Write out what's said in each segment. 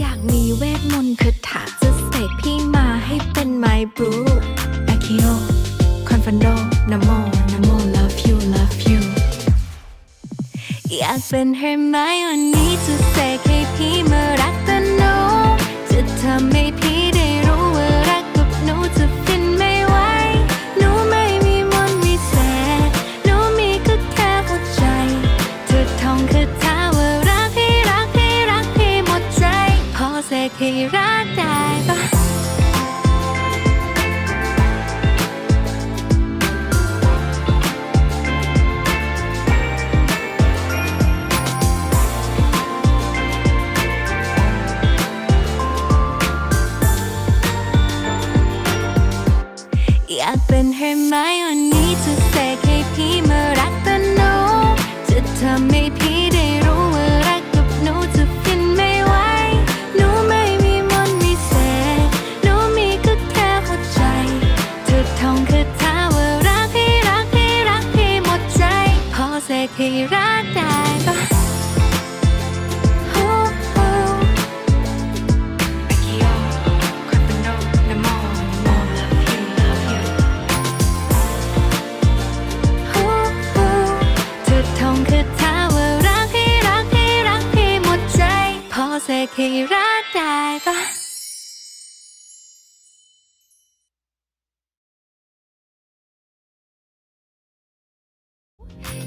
อยากมีเวทมนต์คาถาจะเสกพี่มาให้เป็นไมบรูอาคิโอคอนฟันโดนาโมนาโม love you love you อยากเป็นเฮมไมโอนี่จะเสกให้พี่มารักตโนจะทำให้พี่ เคยรักได้ปะ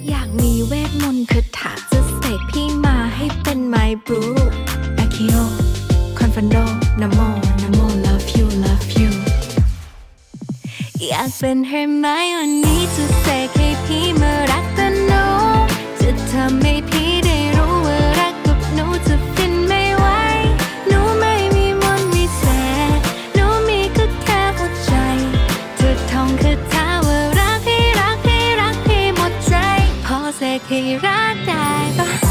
อยากมีเวทมนต์คือถาจะเสกพี่มาให้เป็นไมบรูอาคิโอคอนฟันโดนโมนโม love you love you อยากเป็นเฮอไหมวันนี้จะเสกให้พี่มารักกันโนจะทำให้พี่ เคยรักได้ปะ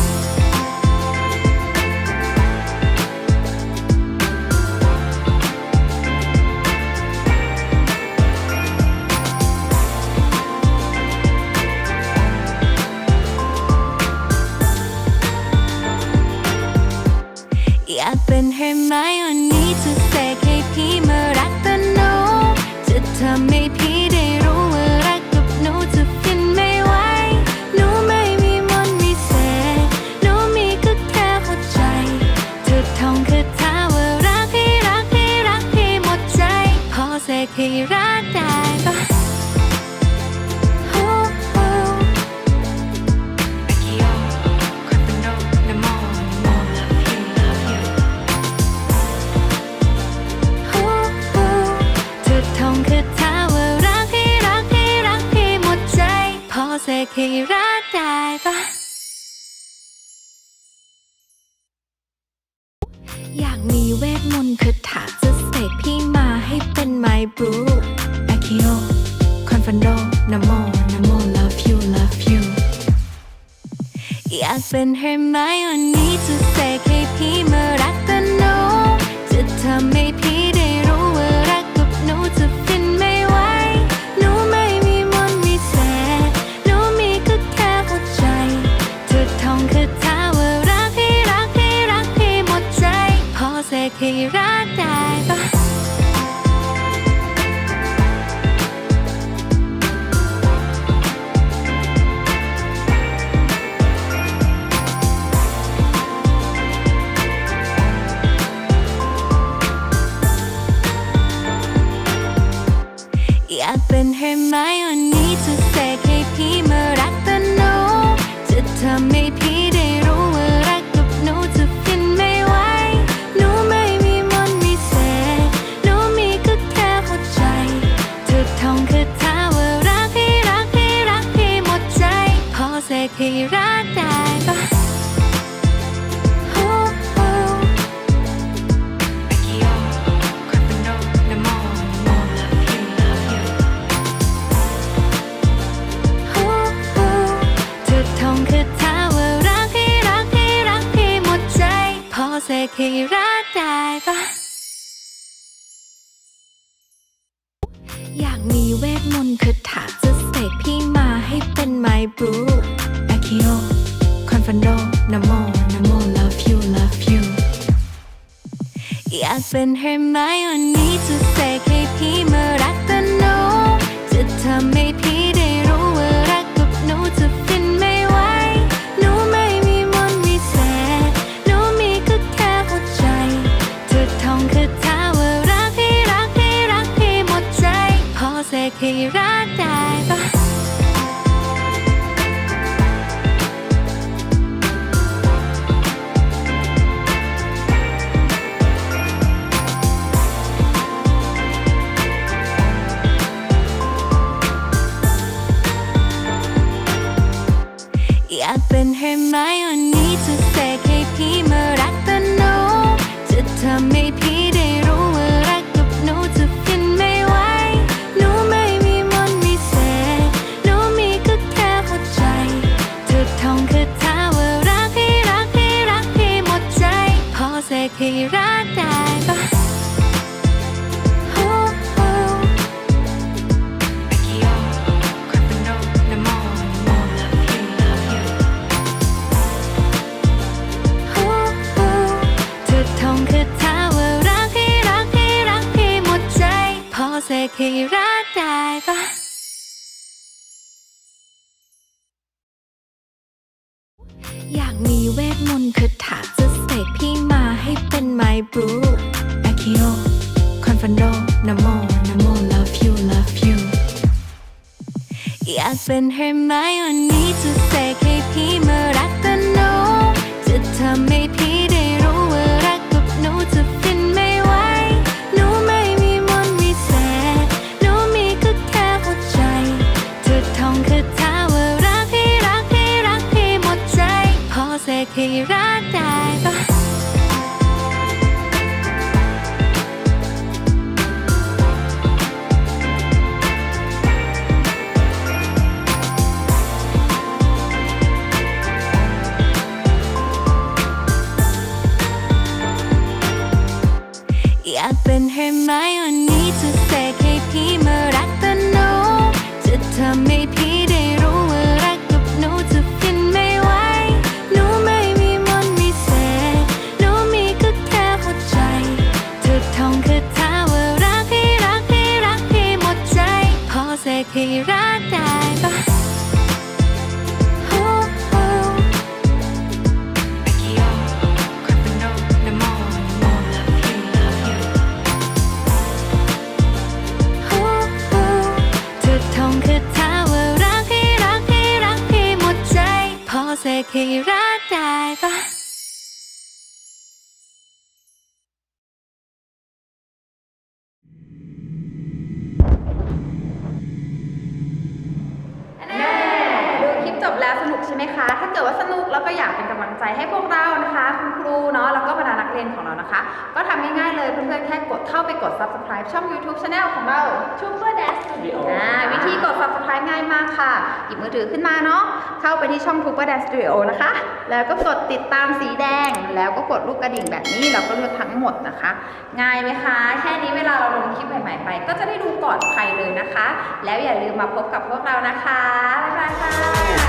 ให้รัอยากมีเวทมนต์คาถาจะใส่พี่มาให้เป็นไม้บรูอาคิโอคอนฟันโดนาโมนาโม love you love you อยากเป็นเฮอร์ไมโอนี่จะใส่ให้พี่มา 来吧，要。 ทองคืาถาว่ารักที่รักที่รักที่หมดใจ พอเสกที่รักได้ปะเสกให้รักได้ปะ my blue Akio Confando Namo Namo Love you Love you อยากเป็นให้ไหมวันนี้จะเสกให้พี่มารักกันโนจะทำให้พี่ กให้รักได้ปะ Accio, Crepino, Nemo, Nemo, love you, love you. จะท่องคาถาว่ารักพี่รักพี่รักพี่หมดใจพอเสกให้รักได้ปะอยากมีเวทมนต์คาถาจะเสกพี่ มาให้เป็นไมบรูแอคิโอคอนฟันโดนโมนโม love you love you อยากเป็นเฮอร์ไมโอนี่จะแสกให้พี่มารักกันโนจะทำให้ พอเถ้าเกิดว่าสนุกแล้วก็อยากเป็นกำลังใจให้พวกเรานะคะคุณครูเนาะแล้วก็บรรดานักเรียนของเรานะคะ ก็ทำง่ายๆเลยเพื่อนๆแค่กดเข้าไปกด subscribe ช่อง YouTube Channel ของเรา Super Dance Studio อ่าวิธีกด subscribe ง่ายมากค่ะ หยิบมือถือขึ้นมาเนาะเข้าไปที่ช่อง Super Dance Studio นะคะ แล้วก็กดติดตามสีแดง แล้วก็กดลูกกระดิ่งแบบนี้เราก็เลือกทั้งหมดนะคะ ง่ายไหมคะ แค่นี้เวลาเราลงคลิปใหม่ๆไป ก็จะได้ดูก่อนใครเลยนะคะ แล้วอย่าลืมมาพบกับพวกเรานะคะ บ๊ายบายค่ะ